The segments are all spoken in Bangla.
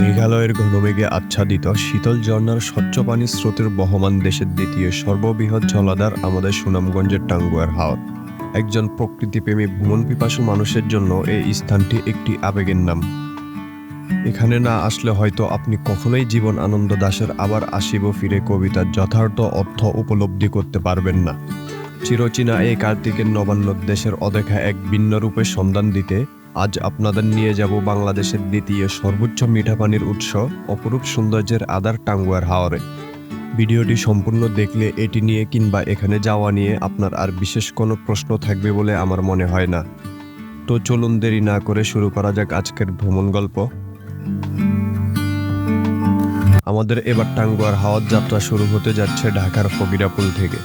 মেঘালয়ের ঘনমেঘে আচ্ছাদিত শীতল ঝর্ণার স্বচ্ছ পানির স্রোতের বহমান দেশের দ্বিতীয় সর্ববৃহৎ জলাধার আমাদের সুনামগঞ্জের টাঙ্গুয়ার হাওর। একজন প্রকৃতিপ্রেমী ভ্রমণ পিপাসু মানুষের জন্য এই স্থানটি একটি আবেগের নাম। এখানে না আসলে হয়তো আপনি কখনোই জীবন আনন্দ দাসের আবার আসিব ফিরে কবিতার যথার্থ অর্থ উপলব্ধি করতে পারবেন না। চিরচীনা এই কার্তিকের নবান্ন দেশের অদেখা এক ভিন্ন রূপের সন্ধান দিতে আজ আপনাদের নিয়ে যাব বাংলাদেশের দ্বিতীয় সর্বোচ্চ মিঠা পানির উৎস, অপরূপ সৌন্দর্যের আদার টাঙ্গুয়ার হাওরে। ভিডিওটি সম্পূর্ণ দেখলে এটি নিয়ে কিংবা এখানে যাওয়া নিয়ে আপনার আর বিশেষ কোনো প্রশ্ন থাকবে বলে আমার মনে হয় না। তো চলুন দেরি না করে শুরু করা যাক আজকের ভ্রমণ গল্প। আমাদের এবার টাঙ্গুয়ার হাওয়ার যাত্রা শুরু হতে যাচ্ছে ঢাকার ফকিরাপুল থেকে।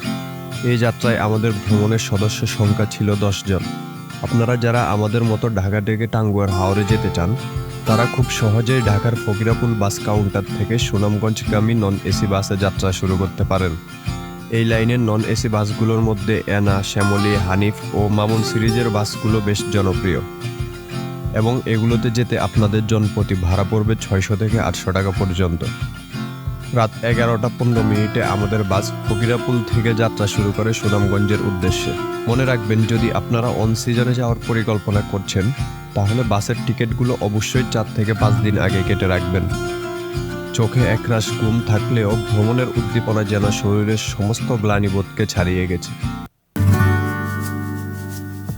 এই যাত্রায় আমাদের ভ্রমণের সদস্য সংখ্যা ছিল জন। আপনারা যারা আমাদের মতো ঢাকা থেকে টাঙ্গুয়ার হাওরে যেতে চান, তারা খুব সহজেই ঢাকার ফকিরাপুল বাস কাউন্টার থেকে সুনামগঞ্জগামী নন এসি বাসে যাত্রা শুরু করতে পারেন। এই লাইনের নন এসি বাসগুলোর মধ্যে অ্যানা শ্যামলী, হানিফ ও মামুন সিরিজের বাসগুলো বেশ জনপ্রিয়। এবং এগুলোতে যেতে আপনাদের জনপ্রতি ভাড়া পড়বে ছয়শো থেকে আটশো টাকা পর্যন্ত। রাত এগারোটা পনেরো মিনিটে আমাদের বাস ফকিরাপুল থেকে যাত্রা শুরু করে সুনামগঞ্জের উদ্দেশ্যে। মনে রাখবেন, যদি আপনারা অন সিজনে যাওয়ার পরিকল্পনা করছেন, তাহলে বাসের টিকিটগুলো অবশ্যই চার থেকে পাঁচ দিন আগে কেটে রাখবেন। চোখে একরাশ ঘুম থাকলেও ভ্রমণের উদ্দীপনা যেন শরীরের সমস্ত গ্লানিবোধকে ছাড়িয়ে গেছে।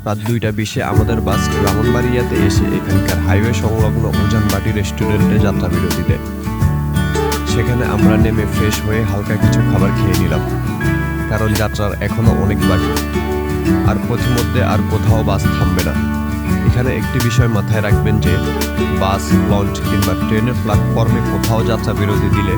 রাত দুইটা বিশে আমাদের বাস ব্রাহ্মণবাড়িয়াতে এসে এখানকার হাইওয়ে সংলগ্ন উজানবাটি রেস্টুরেন্টে যাত্রা বিরতি দেয় সেখানে আমরা নেমে ফ্রেশ হয়ে হালকা কিছু খাবার খেয়ে নিলাম। কারণ যাত্রার এখনও অনেক বাকি। আর পথিমধ্যে আর কোথাও বাস থামবে না। এখানে একটি বিষয় মাথায় রাখবেন যে, বাস, লঞ্চ কিংবা ট্রেনের প্ল্যাটফর্মে কোথাও যাত্রা বিরতি দিলে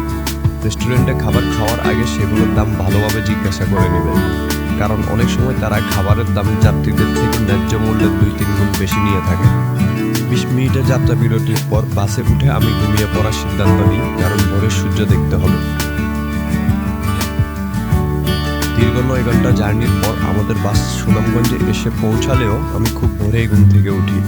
রেস্টুরেন্টে খাবার খাওয়ার আগে সেগুলোর দাম ভালোভাবে জিজ্ঞাসা করে নেবেন। কারণ অনেক সময় তারা খাবারের দাম যাত্রীদের থেকে ন্যায্য মূল্যের দুই তিন গুণ বেশি নিয়ে থাকে। বিশ মিনিটের যাত্রা বিরতির পর বাসে উঠে আমি ঘুমিয়ে পড়ার সিদ্ধান্ত নিই, কারণ ভোরের সূর্য দেখতে হবে। দীর্ঘ নয় ঘণ্টা জার্নির পর আমাদের বাস সুনামগঞ্জে এসে পৌঁছালেও আমি খুব ভোরেই ঘুম থেকে উঠি।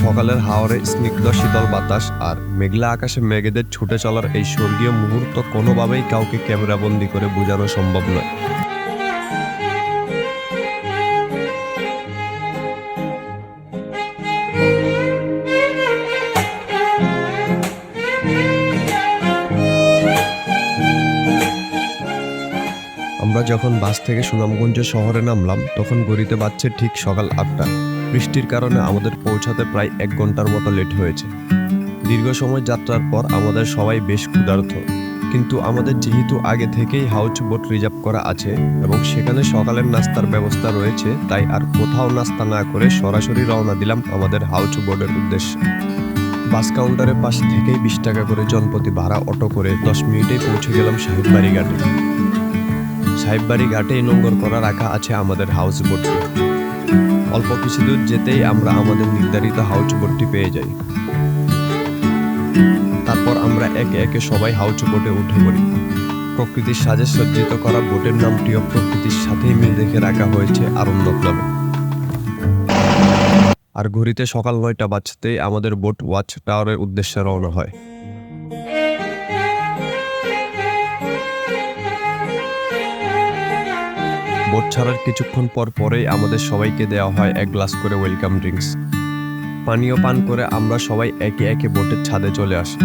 সকালের হাওরে স্নিগ্ধ শীতল বাতাস আর মেঘলা আকাশে মেঘেদের ছুটে চলার এই স্বর্গীয় মুহূর্ত কোনোভাবেই কাউকে ক্যামেরাবন্দি করে বোঝানো সম্ভব নয়। যখন বাস থেকে সুনামগঞ্জ শহরে নামলাম, তখন গড়িতে বাজছে ঠিক সকাল আটটা। বৃষ্টির কারণে আমাদের পৌঁছাতে প্রায় এক ঘণ্টার মতো লেট হয়েছে। দীর্ঘ সময় যাত্রার পর আমাদের সবাই বেশ ক্ষুধার্ত। কিন্তু আমাদের যেহেতু আগে থেকেই হাউচ বোট রিজার্ভ করা আছে এবং সেখানে সকালের নাস্তার ব্যবস্থা রয়েছে, তাই আর কোথাও নাস্তা না করে সরাসরি রওনা দিলাম আমাদের হাউচ বোর্ডের উদ্দেশ্যে। বাস কাউন্টারের পাশ থেকেই বিশ টাকা করে জনপ্রতি ভাড়া অটো করে দশ মিনিটেই পৌঁছে গেলাম সাহেববাড়ি ঘাটে সাহেববাড়ি ঘাটেই নোংর করা রাখা আছে আমাদের হাউস বোটটি অল্প কিছু দূর যেতেই আমরা আমাদের নির্ধারিত হাউস বোটটি পেয়ে যাই। তারপর আমরা একে একে সবাই হাউস বোটে উঠে পড়ি। প্রকৃতির সাজে সজ্জিত করা বোটের নামটিও প্রকৃতির সাথেই মিল রেখে রাখা হয়েছে আরণ্যক নামে আর ঘড়িতে সকাল নয়টা বাজতেই আমাদের বোট ওয়াচ টাওয়ারের উদ্দেশ্যে রওনা হয়। বোট ছাড়ার কিছুক্ষণ পর পরেই আমাদের সবাইকে দেওয়া হয় এক গ্লাস করে ওয়েলকাম ড্রিঙ্কস। পানীয় পান করে আমরা সবাই একে একে বোটের ছাদে চলে আসি।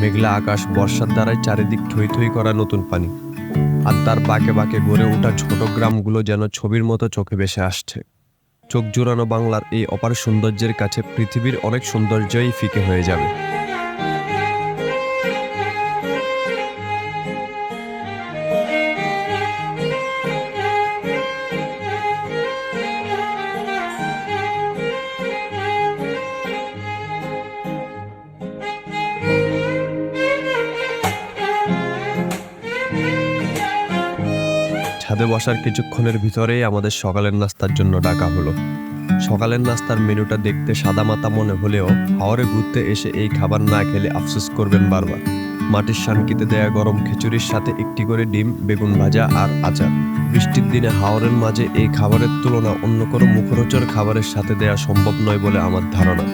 মেঘলা আকাশ, বর্ষার দ্বারাই চারিদিক থই থই করা নতুন পানি। আর তার বাঁকে বাঁকে গড়ে ওঠা ছোট গ্রামগুলো যেন ছবির মতো চোখে ভেসে আসছে। চোখ জুড়ানো বাংলার এই অপার সৌন্দর্যের কাছে পৃথিবীর অনেক সৌন্দর্যই ফিকে হয়ে যাবে। ছাদে বসার কিছুক্ষণের ভিতরেই আমাদের সকালের নাস্তার জন্য ডাকা হলো। সকালের নাস্তার মেনুটা দেখতে সাদা মাতা মনে হলেও হাওরে ঘুরতে এসে এই খাবার না খেলে আফসোস করবেন বারবার। মাটির শানকিতে দেয়া গরম খিচুড়ির সাথে একটি করে ডিম, বেগুন ভাজা আর আচার। বৃষ্টির দিনে হাওরের মাঝে এই খাবারের তুলনা অন্য কোনো মুখরোচর খাবারের সাথে দেয়া সম্ভব নয় বলে আমার ধারণা।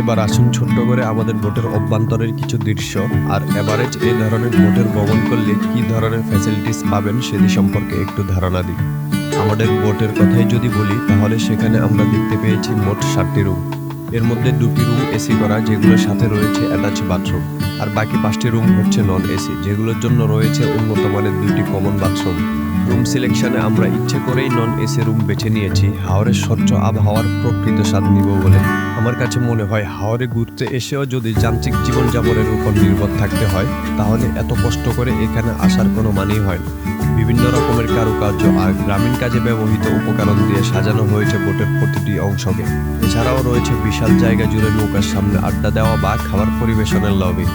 এবার আসুন ছোট্ট করে আমাদের বোটের অভ্যন্তরের কিছু দৃশ্য। আর এভারেজ এই ধরনের বোটের ভ্রমণ করলে কি ধরনের ফ্যাসিলিটিস পাবেন সেটি সম্পর্কে একটু ধারণা দিই আমাদের বোটের কথাই যদি বলি, তাহলে সেখানে আমরা দেখতে পেয়েছি মোট সাতটি রুম এর মধ্যে দুটি রুম এসি করা, যেগুলোর সাথে রয়েছে অ্যাটাচ বাথরুম আর বাকি পাঁচটি রুম হচ্ছে নন এসি যেগুলোর জন্য রয়েছে উন্নত মানের দুটি কমন বাথরুম রুম সিলেকশনে আমরা ইচ্ছে করেই নন এসি রুম বেছে নিয়েছি। হাওরের স্বচ্ছ আবহাওয়ার প্রকৃত স্বাদ নিব বলে। আমার কাছে মনে হয় হাওরে ঘুরতে এসেও যদি যান্ত্রিক জীবনযাপনের উপর নির্ভর থাকতে হয়, তাহলে এত কষ্ট করে এখানে আসার কোনো মানেই হয় না। বিভিন্ন রকমের কারুকার্য আর গ্রামীণ কাজে ব্যবহৃত উপকরণ দিয়ে সাজানো হয়েছে বোটের প্রতিটি অংশকে। এছাড়াও রয়েছে বিশাল জায়গা জুড়ে নৌকার সামনে আড্ডা দেওয়া বা খাবার পরিবেশনের লবি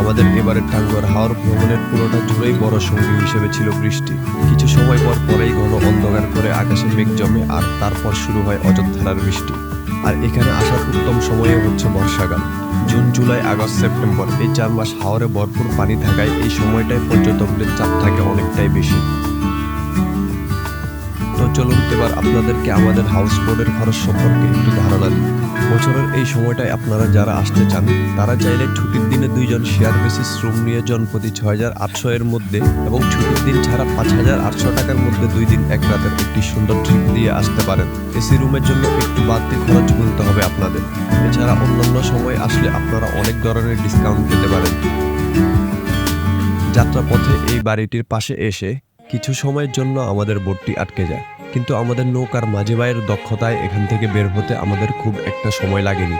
আমাদের এবারের টাঙ্গুয়ার হাওর ভ্রমণের পুরোটা জুড়েই বড় সঙ্গী হিসেবে ছিল বৃষ্টি। কিছু সময় পর পরেই ঘন অন্ধকার করে আকাশে মেঘ জমে আর তারপর শুরু হয় অযোধ্যার বৃষ্টি আর এখানে আসার উত্তম সময়ে হচ্ছে বর্ষাকাল। জুন, জুলাই, আগস্ট, সেপ্টেম্বর, এই চার মাস হাওরে ভরপুর পানি থাকায় এই সময়টায় পর্যটকদের চাপ থাকে অনেকটাই বেশি। তো চলুন এবার আপনাদেরকে আমাদের হাউস বোটের খরচ সম্পর্কে একটু ধারণা দিই। বছরের এই সময়টায় আপনারা যারা আসতে চান, তারা চাইলে ছুটির দিনে দুইজন শেয়ার বেসিস রুম নিয়ে জনপ্রতি ছয় হাজার আটশো এর মধ্যে এবং ছুটির দিন ছাড়া পাঁচ হাজার আটশো টাকার মধ্যে দুই দিন এক রাতের একটি সুন্দর ট্রিপ দিয়ে আসতে পারেন। এসি রুমের জন্য একটু বাড়তি খরচ গুনতে হবে আপনাদের। এছাড়া অন্যান্য সময় আসলে আপনারা অনেক ধরনের ডিসকাউন্ট পেতে পারেন। যাত্রাপথে এই বাড়িটির পাশে এসে কিছু সময়ের জন্য আমাদের বোটটি আটকে যায়। কিন্তু আমাদের নৌকার মাঝে ভাইয়ের দক্ষতায় এখান থেকে বের হতে আমাদের খুব একটা সময় লাগেনি।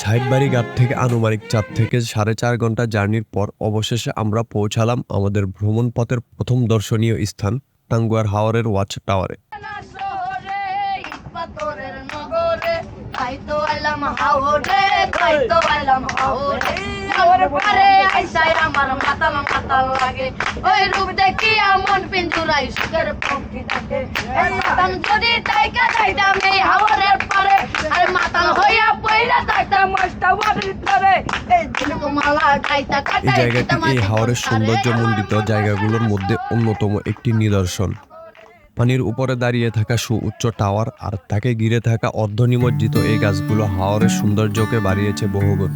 সাহেববাড়ি ঘাট থেকে আনুমানিক চার থেকে সাড়ে চার ঘণ্টা জার্নির পর অবশেষে আমরা পৌঁছালাম আমাদের ভ্রমণ পথের প্রথম দর্শনীয় স্থান টাঙ্গুয়ার হাওরের ওয়াচ টাওয়ারে। ইট নগরে তাই এলাম হাওরে তাই এলাম হাওরে। হাওর পারে আইসাই আমার মাতাল মাতাল লাগে। ওই রূপ দেখি আমন পিঞ্জুরাই সুখের পক্ষী থাকে। এই মাতাল যদি তাইকা যাইতাম এই হাওরের পারে আরে মাতাল হইয়া পইরা থাকতাম মাস্টার ধরে এই ঝিনুকমালা গাইতা এই কাটাই জায়গাটি এই হাওরের সৌন্দর্যমণ্ডিত জায়গাগুলোর মধ্যে অন্যতম একটি নিদর্শন। পানির উপরে দাঁড়িয়ে থাকা সুউচ্চ টাওয়ার আর তাকে ঘিরে থাকা অর্ধনিমজ্জিত এই গাছগুলো হাওরের সৌন্দর্যকে বাড়িয়েছে বহুগুণ।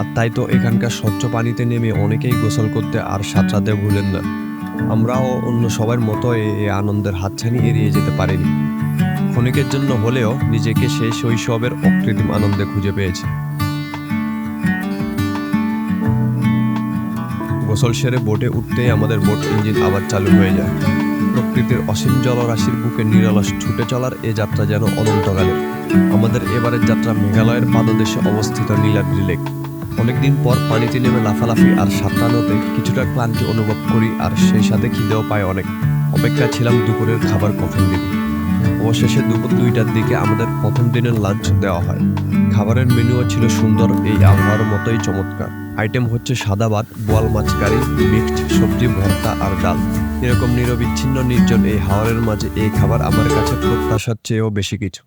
আর তাই তো এখানকার স্বচ্ছ পানিতে নেমে অনেকেই গোসল করতে আর সাঁতরাতে ভুলেন না। আমরাও অন্য সবার মতো এই আনন্দের হাতছানি এড়িয়ে যেতে পারিনি। ক্ষণিকের জন্য হলেও নিজেকে সেই শৈশবের অকৃত্রিম আনন্দে খুঁজে পেয়েছি। গোসল সেরে বোটে উঠতেই আমাদের বোট ইঞ্জিন আবার চালু হয়ে যায়। প্রকৃতির অসীম জলরাশির বুকে নিরলস ছুটে চলার এ যাত্রা যেন অনন্তকালের। আমাদের এবারের যাত্রা মেঘালয়ের পাদদেশে অবস্থিত নীলাদ্রি লেক। অনেকদিন পর পানিতে নেমে লাফালাফি আর সাঁতরানোতে কিছুটা ক্লান্তি অনুভব করি আর সেই সাথে খিদেও পায় অনেক। অপেক্ষা ছিলাম দুপুরের খাবার কখন দিকে অবশেষে দুপুর দুইটার দিকে আমাদের প্রথম দিনের লাঞ্চ দেওয়া হয়। খাবারের মেনুও ছিল সুন্দর, এই আবহাওয়ার মতোই চমৎকার। আইটেম হচ্ছে সাদা ভাত, বোয়াল মাছ কারি, মিক্সড সবজি, ভর্তা আর ডাল। এরকম নিরবিচ্ছিন্ন, নির্জন এই হাওয়ারের মাঝে এই খাবার আমার কাছে প্রত্যাশার চেয়েও বেশি কিছু।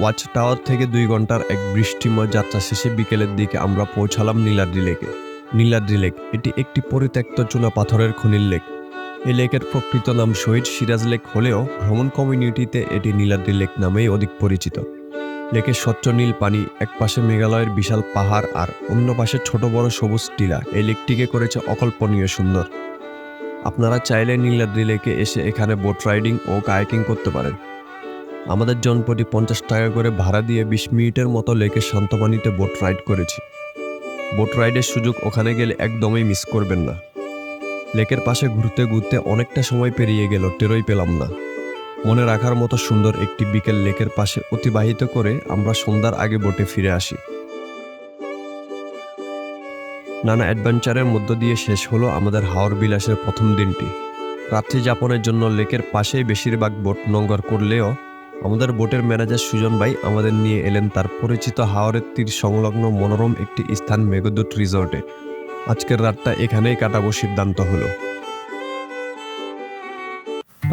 ওয়াচ টাওয়ার থেকে দুই ঘণ্টার এক বৃষ্টিময় যাত্রা শেষে বিকেলের দিকে আমরা পৌঁছালাম নীলাদ্রি লেকে। নীলাদ্রি লেক, এটি একটি পরিত্যক্ত চুনা পাথরের খনির লেক। এই লেকের প্রকৃত নাম শহীদ সিরাজ লেক হলেও ভ্রমণ কমিউনিটিতে এটি নীলাদ্রি লেক নামেই অধিক পরিচিত। লেকের স্বচ্ছ নীল পানি এক পাশে মেঘালয়ের বিশাল পাহাড় আর অন্য পাশে ছোট বড় সবুজ টিলা। এই লেকটিকে করেছে অকল্পনীয় সুন্দর। আপনারা চাইলে নীলাদ্রি লেকে এসে এখানে বোট রাইডিং ও কায়াকিং করতে পারেন। আমাদের জনপ্রতি পঞ্চাশ টাকা করে ভাড়া দিয়ে বিশ মিনিটের মতো লেকের শান্ত পানিতে বোট রাইড করেছি বোট রাইডের সুযোগ ওখানে গেলে একদমই মিস করবেন না। লেকের পাশে ঘুরতে ঘুরতে অনেকটা সময় পেরিয়ে গেল, টেরই পেলাম না। মনে রাখার মতো সুন্দর একটি বিকেল লেকের পাশে অতিবাহিত করে আমরা সন্ধ্যার আগে বোটে ফিরে আসি। নানা অ্যাডভেঞ্চারের মধ্য দিয়ে শেষ হলো আমাদের হাওর বিলাসের প্রথম দিনটি। রাত্রি যাপনের জন্য লেকের পাশেই বেশিরভাগ বোট নোঙ্গর করলেও আমাদের বোটের ম্যানেজার সুজন ভাই আমাদের নিয়ে এলেন তার পরিচিত হাওরের তীর সংলগ্ন মনোরম একটি স্থান মেঘদূত রিসর্টে। আজকের রাতটা এখানেই কাটাবো সিদ্ধান্ত হলো।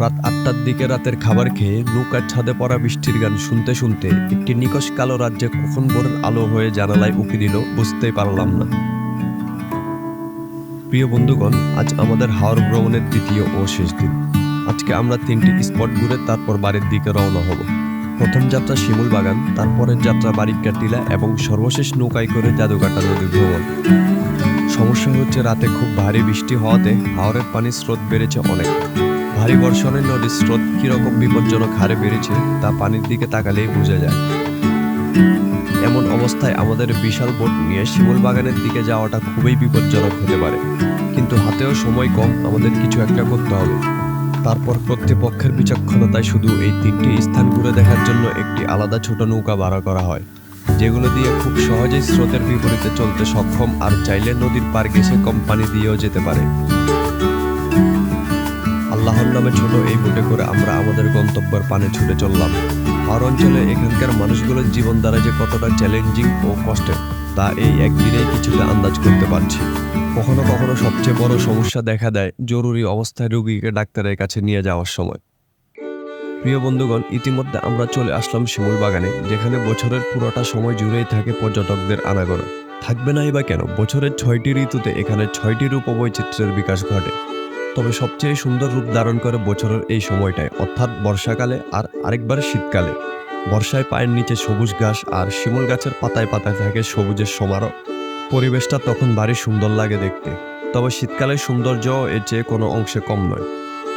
রাত আটটার দিকে রাতের খাবার খেয়ে নৌকার ছাদে পড়া বৃষ্টির গান শুনতে শুনতে একটি নিকশ কালো রাজ্যে কখন ভোরের আলো হয়ে জানালায় উকি দিল, বুঝতেই পারলাম না। প্রিয় বন্ধুগণ, আজ আমাদের হাওড় ভ্রমণের দ্বিতীয় ও শেষ দিন। আজকে আমরা তিনটি স্পট ঘুরে তারপর বাড়ির দিকে রওনা হব। প্রথম যাত্রা শিমুল বাগান, তারপরের যাত্রা বারিকা টিলা এবং সর্বশেষ নৌকায় করে জাদুকাটা নদী ভ্রমণ। সমস্যা হচ্ছে রাতে খুব ভারী বৃষ্টি হওয়াতে হাওরের পানির স্রোত বেড়েছে অনেক। ভারী বর্ষণের নদীর স্রোত কীরকম বিপজ্জনক হারে বেড়েছে তা পানির দিকে তাকালেই বোঝা যায়। এমন অবস্থায় আমাদের বিশাল বোট নিয়ে শিমুল বাগানের দিকে যাওয়াটা খুবই বিপজ্জনক হতে পারে। কিন্তু হাতেও সময় কম, আমাদের কিছু একটা করতে হবে। তারপর কর্তৃপক্ষের বিচক্ষণতায় শুধু এই তিনটি স্থান ঘুরে দেখার জন্য একটি আলাদা ছোট নৌকা ভাড়া করা হয়, যেগুলো দিয়ে খুব সহজেই স্রোতের বিপরীতে চলতে সক্ষম আর চাইলে নদীর পার ঘেসে কোম্পানি দিয়েও যেতে পারে। আল্লাহর নামে ছোট এই বোটে করে আমরা আমাদের গন্তব্যের পানে ছুটে চললাম। আর অঞ্চলে এখানকার মানুষগুলোর জীবন দ্বারা যে কতটা চ্যালেঞ্জিং ও কষ্টের, তা এই একদিনেই কিছুটা আন্দাজ করতে পারছি। কখনো কখনো সবচেয়ে বড় সমস্যা দেখা দেয় জরুরি অবস্থায় রোগীকে ডাক্তারের কাছে নিয়ে যাওয়ার সময়। প্রিয় বন্ধুগণ, ইতিমধ্যে আমরা চলে আসলাম শিমুল বাগানে, যেখানে বছরের পুরোটা সময় জুড়েই থাকে পর্যটকদের আনাগোনা। থাকবে নাই বা কেন? বছরের ছয়টি ঋতুতে এখানে ছয়টি রূপ বৈচিত্র্যের বিকাশ ঘটে। তবে সবচেয়ে সুন্দর রূপ ধারণ করে বছরের এই সময়টায়, অর্থাৎ বর্ষাকালে আর আরেকবার শীতকালে। বর্ষায় পায়ের নিচে সবুজ ঘাস আর শিমুল গাছের পাতায় পাতায় থাকে সবুজের সমারোহ। পরিবেশটা তখন ভারী সুন্দর লাগে দেখতে। তবে শীতকালের সৌন্দর্য এর চেয়ে কোনো অংশে কম নয়।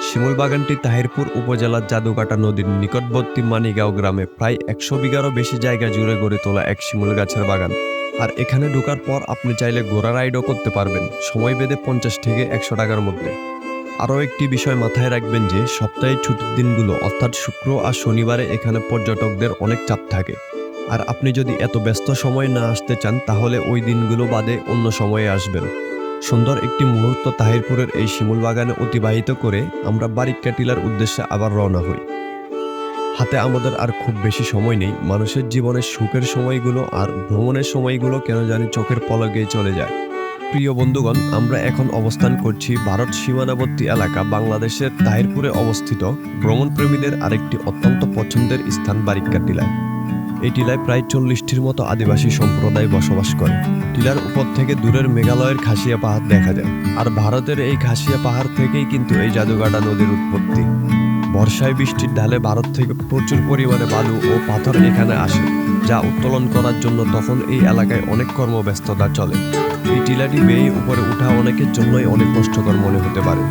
শিমুল বাগানটি তাহিরপুর উপজেলার জাদুকাটা নদীর নিকটবর্তী মানিগাঁও গ্রামে প্রায় একশো বিঘারও বেশি জায়গা জুড়ে গড়ে তোলা এক শিমুল গাছের বাগান। আর এখানে ঢোকার পর আপনি চাইলে ঘোড়া রাইডও করতে পারবেন। সময় বেঁধে পঞ্চাশ থেকে একশো টাকার মধ্যে। আরও একটি বিষয় মাথায় রাখবেন যে সপ্তাহে ছুটির দিনগুলো অর্থাৎ শুক্র আর শনিবারে এখানে পর্যটকদের অনেক চাপ থাকে। আর আপনি যদি এত ব্যস্ত সময় না আসতে চান, তাহলে ওই দিনগুলো বাদে অন্য সময়ে আসবেন। সুন্দর একটি মুহূর্ত তাহিরপুরের এই শিমুল বাগানে অতিবাহিত করে আমরা বারিক্কা টিলার উদ্দেশ্যে আবার রওনা হই। হাতে আমাদের আর খুব বেশি সময় নেই। মানুষের জীবনের সুখের সময়গুলো আর ভ্রমণের সময়গুলো কেন জানি চোখের পলকে চলে যায়। প্রিয় বন্ধুগণ, আমরা এখন অবস্থান করছি ভারত সীমানাবর্তী এলাকা বাংলাদেশের তাহিরপুরে অবস্থিত ভ্রমণপ্রেমীদের আরেকটি অত্যন্ত পছন্দের স্থান বারিক্কা টিলায় এই টিলায় প্রায় চল্লিশটির মতো আদিবাসী সম্প্রদায় বসবাস করে। টিলার উপর থেকে দূরের মেঘালয়ের খাসিয়া পাহাড় দেখা যায়। আর ভারতের এই খাসিয়া পাহাড় থেকেই কিন্তু এই জাদুগাডা নদীর উৎপত্তি। বর্ষায় বৃষ্টির ঢালে ভারত থেকে প্রচুর পরিমাণে বালু ও পাথর এখানে আসে, যা উত্তোলন করার জন্য তখন এই এলাকায় অনেক কর্মব্যস্ততা চলে। এই টিলাটি বেয়ে উপরে ওঠা অনেকের জন্যই অনেক কষ্টকর মনে হতে পারে।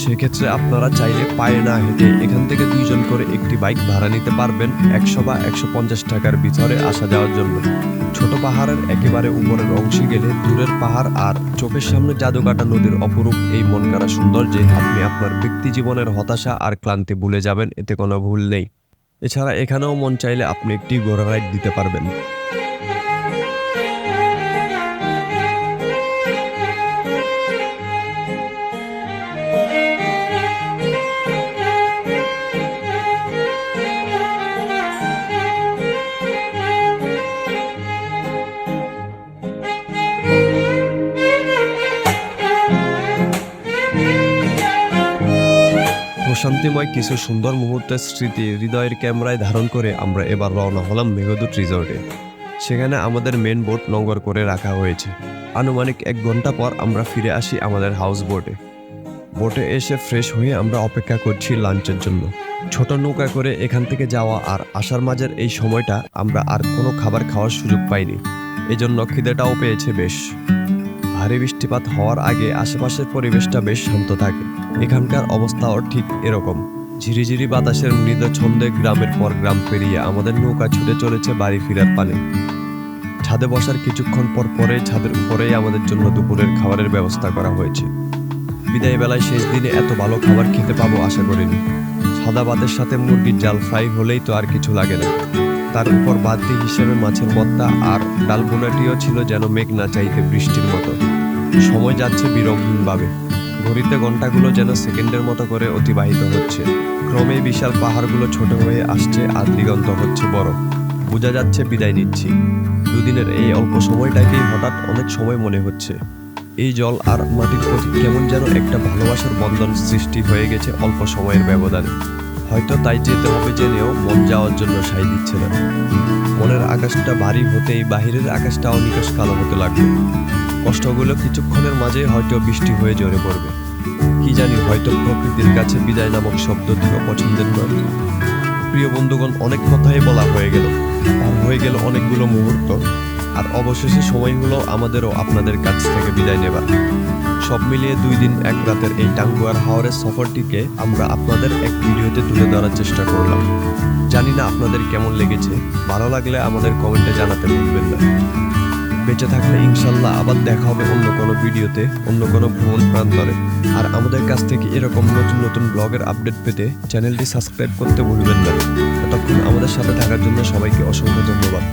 সেক্ষেত্রে আপনারা চাইলে পায়ে না হেঁটে এখান থেকে দুইজন করে একটি বাইক ভাড়া নিতে পারবেন একশো বা একশো পঞ্চাশ টাকার ভিতরে আসা যাওয়ার জন্য। ছোট পাহাড়ের একেবারে উপরের অংশে গেলে দূরের পাহাড় আর চোখের সামনে জাদুকাটা নদীর অপরূপ এই মন কাড়া সৌন্দর্যে আপনি আপনার ব্যক্তি জীবনের হতাশা আর ক্লান্তি ভুলে যাবেন, এতে কোনো ভুল নেই। এছাড়া এখানেও মন চাইলে আপনি একটি ঘোড়া রাইড দিতে পারবেন। প্রশান্তিময় কিছু সুন্দর মুহূর্তের স্মৃতি হৃদয়ের ক্যামেরায় ধারণ করে আমরা এবার রওনা হলাম মেঘদূত রিসর্টে। সেখানে আমাদের মেন বোট নঙ্গর করে রাখা হয়েছে। আনুমানিক এক ঘণ্টা পর আমরা ফিরে আসি আমাদের হাউস বোটে বোটে এসে ফ্রেশ হয়ে আমরা অপেক্ষা করছি লাঞ্চের জন্য। ছোট নৌকা করে এখান থেকে যাওয়া আর আসার মাঝের এই সময়টা আমরা আর কোনো খাবার খাওয়ার সুযোগ পাইনি। এজন্য খিদেটাও পেয়েছে বেশ। ভারী বৃষ্টিপাত হওয়ার আগে আশেপাশের পরিবেশটা বেশ শান্ত থাকে। এখানকার অবস্থাও ঠিক এরকম। ঝিরিঝিরি বাতাসের মৃদু ছন্দে গ্রামের পর গ্রাম পেরিয়ে আমাদের নৌকা ছুটে চলেছে বাড়ি ফিরার পানে। ছাদে বসার কিছুক্ষণ পর পরে ছাদের উপরেই আমাদের জন্য দুপুরের খাবারের ব্যবস্থা করা হয়েছে। বিদায় বেলায় শেষ দিনে এত ভালো খাবার খেতে পাবো আশা করিনি। সাদা ভাতের সাথে মুরগির জাল ফ্রাই হলেই তো আর কিছু লাগে না। তার উপর বাদ্যি হিসেবে মাছের বত্তা আর ডাল বোনাটিও ছিল যেন মেঘ না চাইতে বৃষ্টির মতো। সময় যাচ্ছে বিরমহীনভাবে ঘড়িতে ঘন্টাগুলো যেন সেকেন্ডের মতো করে অতিবাহিত হচ্ছে। ক্রমে বিশাল পাহাড়গুলো ছোট হয়ে আসছে আর দিগন্ত হচ্ছে বড়। বোঝা যাচ্ছে বিদায় নিচ্ছি। দুদিনের এই অল্প সময়টাকেই হঠাৎ অনেক সময় মনে হচ্ছে। এই জল আর মাটির প্রতি কেমন যেন একটা ভালোবাসার বন্ধন সৃষ্টি হয়ে গেছে অল্প সময়ের ব্যবধানে। হয়তো তাই যেতে হবে জেনেও মন যাওয়ার জন্য সাই দিচ্ছে না। মনের আকাশটা ভারী হতেই বাহিরের আকাশটাও নিকশ কালো হতে লাগল। কষ্টগুলো কিছুক্ষণের মাঝে হয়তো বৃষ্টি হয়ে ঝরে পড়বে। কি জানি হয়তো প্রকৃতির কাছে বিদায় নামক শব্দ শব্দটিও পছন্দের নয়। প্রিয় বন্ধুগণ, অনেক কথাই বলা হয়ে গেল। আর হয়ে গেল অনেকগুলো মুহূর্ত। আর অবশেষে সময় হলো আমাদেরও আপনাদের কাছ থেকে বিদায় নেবার। সব মিলিয়ে দুই দিন এক রাতের এই টাঙ্গুয়ার হাওরের সফরটিকে আমরা আপনাদের এক ভিডিওতে তুলে ধরার চেষ্টা করলাম। জানি না আপনাদের কেমন লেগেছে, ভালো লাগলে আমাদের কমেন্টে জানাতে ভুলবেন না। বেঁচে থাকলে ইনশাল্লাহ আবার দেখা হবে অন্য কোনো ভিডিওতে, অন্য কোনো ভ্রমণ প্রান্তরে। আর আমাদের কাছ থেকে এরকম নতুন নতুন ব্লগের আপডেট পেতে চ্যানেলটি সাবস্ক্রাইব করতে ভুলবেন না। এতক্ষণ আমাদের সাথে থাকার জন্য সবাইকে অসংখ্য ধন্যবাদ।